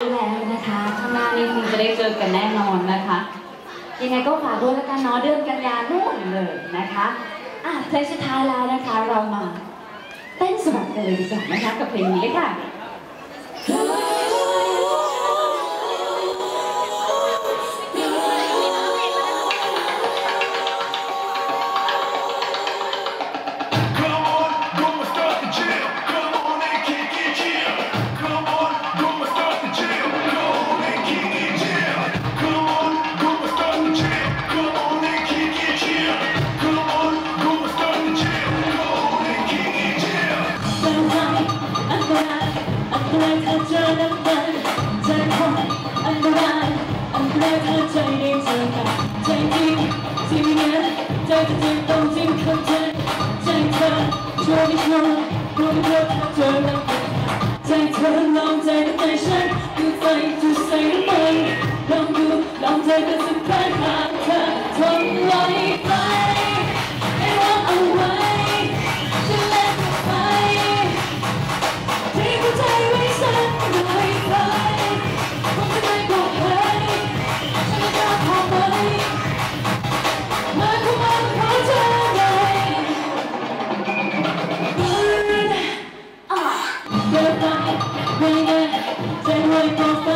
แล้วนะคะข้างหน้านี้คงจะได้เจอกันแน่นอนนะคะ ยังไงก็ฝากด้วยแล้วกันเนาะเดือนกันยานู่นเลยนะคะอะเพลงสุดท้ายแล้วนะคะเรามาเต้นสบัดกันเลยดีกว่านะคะกับเพลงนี้เลยค่ะ jam. อันตรายอันต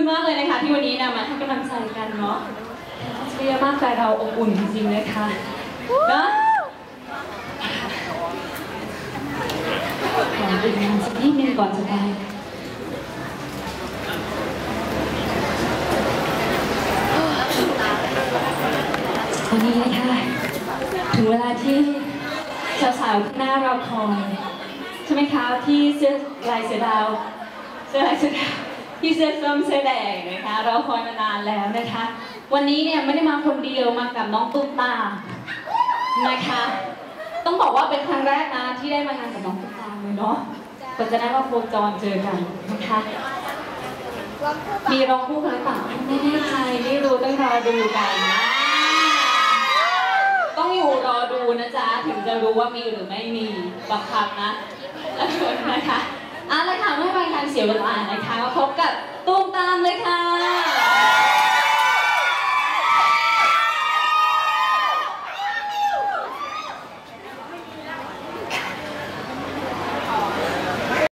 คุณมากเลยนะคะที่วันนี้นะมาให้กำลังใจกันเนาะเชียร์มากใจเราอบอุ่นจริงๆเลยค่ะเนาะขอดื่มน้ำสักนิดนึงก่อนจะไปวันนี้นะคะถึงเวลาที่สาวๆหน้าเราคอยใช่ไหมคะที่เสื้อลายเสือดาวเสื้อลายเสือดาว ที่เสื้อส้มเสื้อแดงนะคะเราคอยมานานแล้วนะคะ วันนี้เนี่ยไม่ได้มาคนเดียวมากับน้องตุ๊กตานะคะ ต้องบอกว่าเป็นครั้งแรกนะที่ได้มางานกับน้องตุ๊กตาเลยเนาะก็จะได้มาโคจรเจอกันนะคะมีร้องคู่กันหรือเปล่าไม่แน่ใจไม่รู้ต้องรอดูกันนะต้องอยู่รอดูนะจ๊ะถึงจะรู้ว่ามีหรือไม่มีบังคับนะนะคะ เอาละค่ะไม่ให้กางเสียเวลานะคะมาพบกับตุ้มตามเลยค่ะ